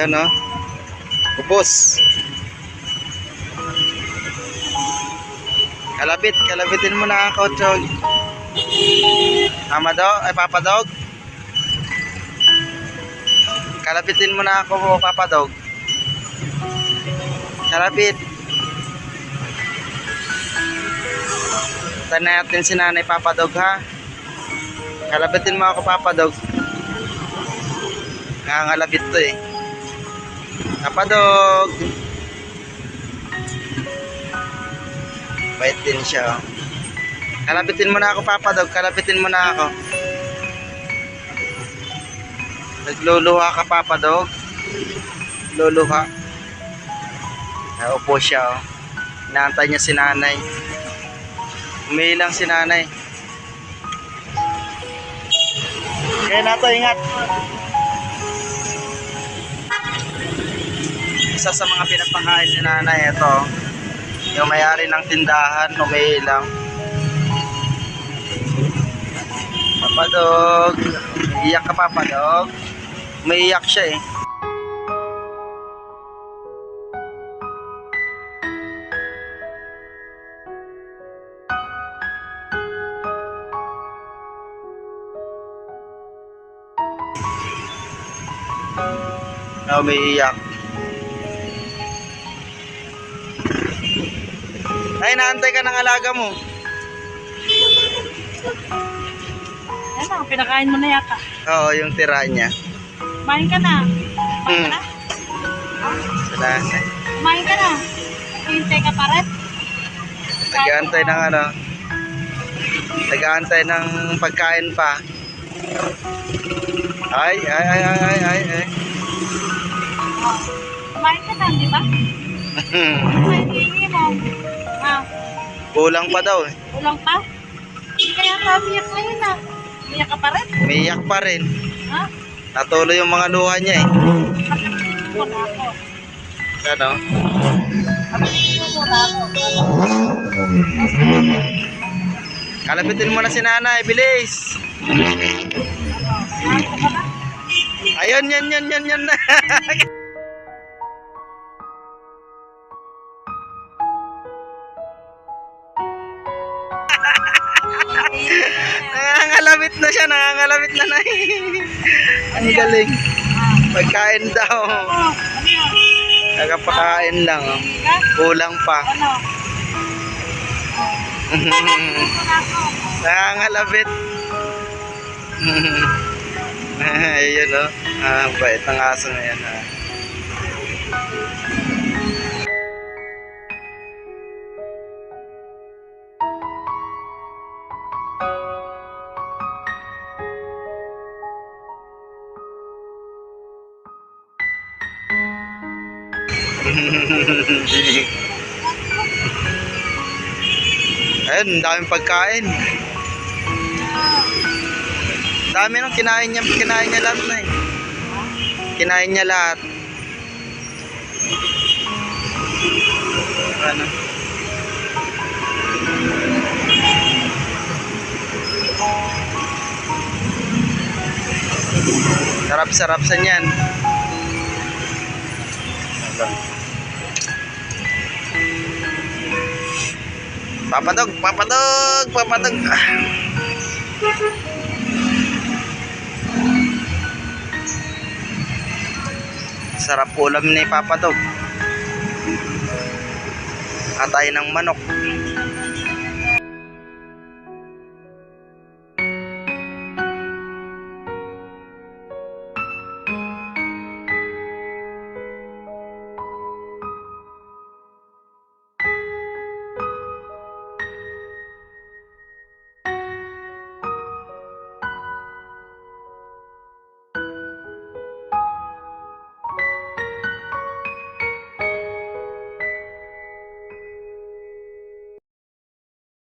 Ayan o. Upos. Kalabit, kalabitin mo na ako, Chog. Mama dog, ay Papa dog. Kalabitin mo na ako, Papa dog. Kalabit. Tayo natin si nanay Papa dog ha. Kalabitin mo ako Papa dog. Nangangalabit to eh. Papa dog. Bait din siya. oh. Kalabitin mo na ako, Papa Dog. Kalabitin mo na ako. Nagluluha ka, Papa Dog. Luluha. Naupo siya, oh. Inaantay niya si nanay. Umiilang si nanay. Kaya nato, ingat. Isa sa mga pinapakain ni nanay, ito. Yung may-ari ng tindahan, umiilang. Papadog. Iyak ka papadog. Umiiyak siya eh. Umiiyak. Ay, naantay ka ng alaga mo. Ano, pinakain mo na yata. Oo, yung tira niya. Kumain ka na. Kumain Hmm. ka na? Na. Kumain ka na. Hintay ka pa rin. Nag-aantay ng ano. Nag-aantay ng pagkain pa. Ay, ay, ay, ay, ay, ay, ay. Kumain ka na, di ba? Kumain hingi mo. Ah, Kulang pa daw eh. ulang pa? Kaya tabiyak ngayon na. Iyak ka pa rin? Umiiyak pa rin. Ha? Natuloy yung mga luha niya eh. Kapatid mo na ako. Ano? Kapatid mo na ako. Kalabitin mo na si nanay, bilis. Ka? Ayun, yan, yan, yan, yan. nangangalabit na siya, nangangalabit na nay. Ang galing. Pagkain daw. Oh? Nagapakain lang. oh. Kulang pa. Kapatid mo na ako. Nangangalabit. Ayun o. Ah, bait ng aso na yan. Ah. Ayun, daming pagkain. Dami nung kinain niya, kinain niya lahat na eh. Kinain niya lahat. Ano? Sarap-sarap sa niyan. Papadog, papadog, papadog. Ah. Sarap ulam ni Papa Dog. Atay ng manok.